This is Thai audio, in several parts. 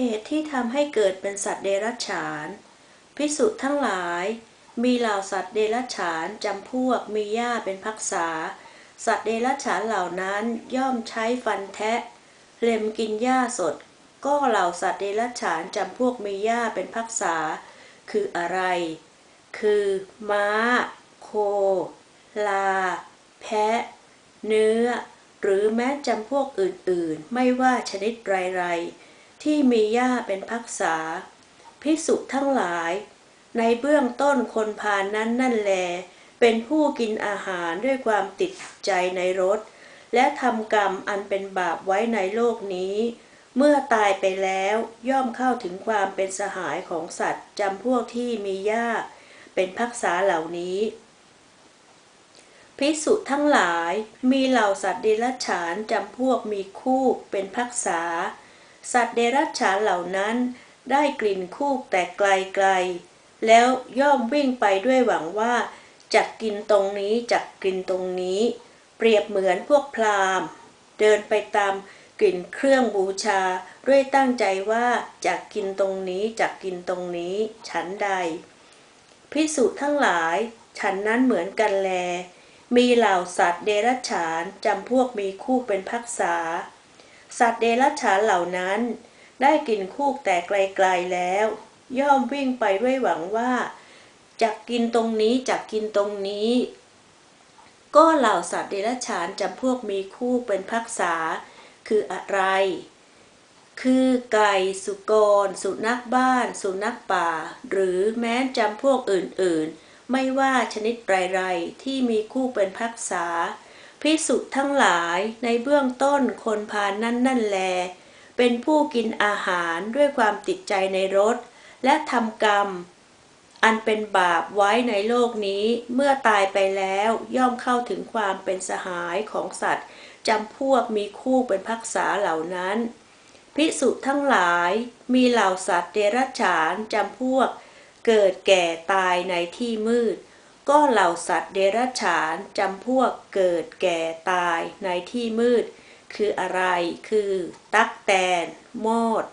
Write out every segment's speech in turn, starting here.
เหตุที่ทำให้เกิดเป็นสัตว์เดรัจฉาน พิสุทั้งหลาย มีเหล่าสัตว์เดรัจฉานจำพวกมีหญ้าเป็นพักษา สัตว์เดรัจฉานเหล่านั้นย่อมใช้ฟันแทะ เล็มกินหญ้าสด ก็เหล่าสัตว์เดรัจฉานจำพวกมีหญ้าเป็นพักษา คืออะไร คือ ม้า โค ลา แพะ เนื้อ หรือแม้จำพวกอื่นๆ ไม่ว่าชนิดไรๆ ที่มีหญ้าเป็นพักษาพิสุทั้งหลาย ในเบื้องต้นคนพานนั้นนั่นแล เป็นผู้กินอาหารด้วยความติดใจในรสและทำกรรมอันเป็นบาปไว้ในโลกนี้ เมื่อตายไปแล้วย่อมเข้าถึงความเป็นสหายของสัตว์จำพวกที่มีหญ้าเป็นพักษาเหล่านี้ภิกษุทั้งหลายมีเหล่าสัตว์เดรัจฉานจำพวกมีคู่เป็นพักษา สัตว์เดรัจฉานเหล่านั้น ได้กลิ่นคู่แต่ไกลๆ แล้วย่อมวิ่งไปด้วยหวังว่าจะกกินตรงนี้จะกกินตรงนี้ เปรียบเหมือนพวกพราหมณ์ เดินไปตามกลิ่นเครื่องบูชาด้วยตั้งใจว่าจะกกินตรงนี้จะกินตรงนี้ ฉันใด พิสุทั้งหลาย ฉันนั้นเหมือนกันแล มีเหล่าสัตว์เดรัจฉานจำพวกมีคู่เป็นพักษา สัตว์เดรัจฉานเหล่านั้น ได้กินคู่แต่ไกลๆแล้ว ย่อมวิ่งไปด้วยหวังว่าจะกินตรงนี้จะกินตรงนี้ ก็เหล่าสัตว์เดรัจฉานจำพวกมีคู่เป็นพักษา คืออะไร คือไก่สุกร สุนัขบ้าน สุนัขป่า หรือแม้จำพวกอื่นๆ ไม่ว่าชนิดไรๆที่มีคู่เป็นพักษา พิสุทั้งหลายในเบื้องต้นคนพานนั่นนั่นแล เป็นผู้กินอาหารด้วยความติดใจในรสและทำกรรม อันเป็นบาปไว้ในโลกนี้เมื่อตายไปแล้วย่อมเข้าถึงความเป็นสหายของสัตว์จำพวกมีคู่เป็นพักษาเหล่านั้น พิสุทั้งหลายมีเหล่าสัตว์เดรัจฉานจำพวก เกิดแก่ตายในที่มืด ก็เหล่าสัตว์เดรัจฉานจำพวกเกิดแก่ตายในที่มืด คืออะไร คือ ตักแตนมอด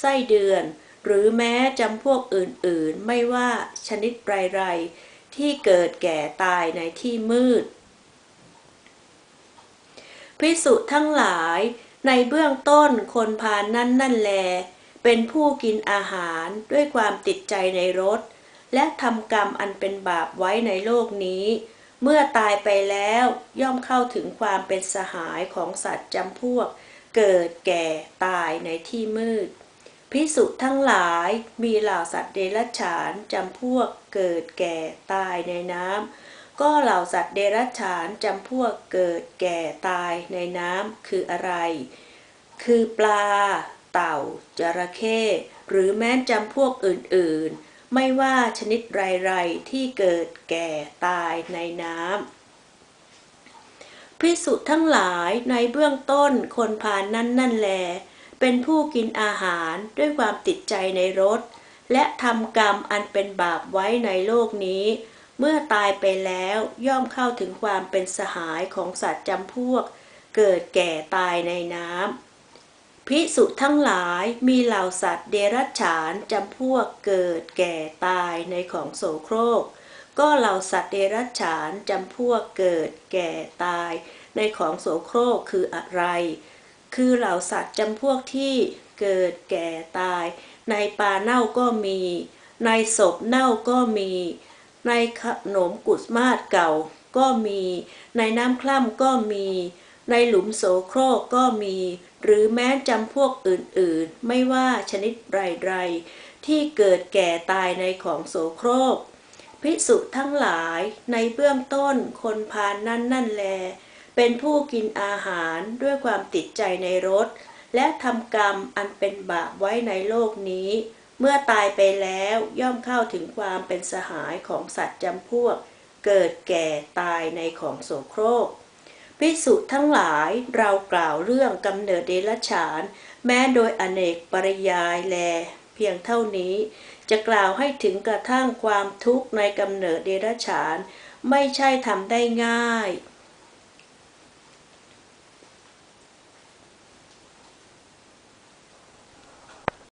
ไส้เดือน หรือแม้จำพวกอื่นๆ ไม่ว่าชนิดไรๆ ที่เกิดแก่ตายในที่มืด พิสุทั้งหลายในเบื้องต้นคนพานนั่นนั่นแล เป็นผู้กินอาหารด้วยความติดใจในรส และทำกรรมอันเป็นบาปไว้ในโลกนี้ เมื่อตายไปแล้วย่อมเข้าถึงความเป็นสหายของสัตว์จำพวก เกิดแก่ตายในที่มืด พิสุทั้งหลายมีเหล่าสัตว์เดรัจฉานจำพวกเกิดแก่ตายในน้ำก็เหล่าสัตว์เดรัจฉานจำพวกเกิดแก่ตายในน้ำคืออะไร คือปลา เต่าจระเข้หรือแม้จำพวกอื่นๆ ไม่ว่าชนิดไรๆที่เกิดแก่ตายในน้ำพิสุทั้งหลายในเบื้องต้นคนพานนั่นนั่นแล เป็นผู้กินอาหารด้วยความติดใจในรสและทำกรรมอันเป็นบาปไว้ในโลกนี้ เมื่อตายไปแล้วย่อมเข้าถึงความเป็นสหายของสัตว์จำพวก เกิดแก่ตายในน้ำ พิสุทั้งหลายมีเหล่าสัตว์เดรัจฉานจำพวกเกิดแก่ตายในของโสโครก ก็เหล่าสัตว์เดรัจฉานจำพวกเกิดแก่ตายในของโสโครกคืออะไร คือเหล่าสัตว์จำพวกที่เกิดแก่ตาย ในปลาเน่าก็มี ในศพเน่าก็มี ในขนมกุสมาศเก่าก็มี ในน้ำคล่ำก็มี ในหลุมโสโครกก็มี หรือแม้จำพวกอื่นๆ ไม่ว่าชนิดไรๆที่เกิดแก่ตายในของโสโครกพิสุทั้งหลายในเบื้องต้นคนพานนั่นนั่นแล เป็นผู้กินอาหารด้วยความติดใจในรสและทำกรรมอันเป็นบาปไว้ในโลกนี้ เมื่อตายไปแล้วย่อมเข้าถึงความเป็นสหายของสัตว์จำพวก เกิดแก่ตายในของโสโครก พิสุทั้งหลายเรากล่าวเรื่องกำเนิดเดรัจฉาน แม้โดยอเนกปริยายแล เพียงเท่านี้ จะกล่าวให้ถึงกระทั่งความทุกข์ในกำเนิดเดรัจฉาน ไม่ใช่ทำได้ง่าย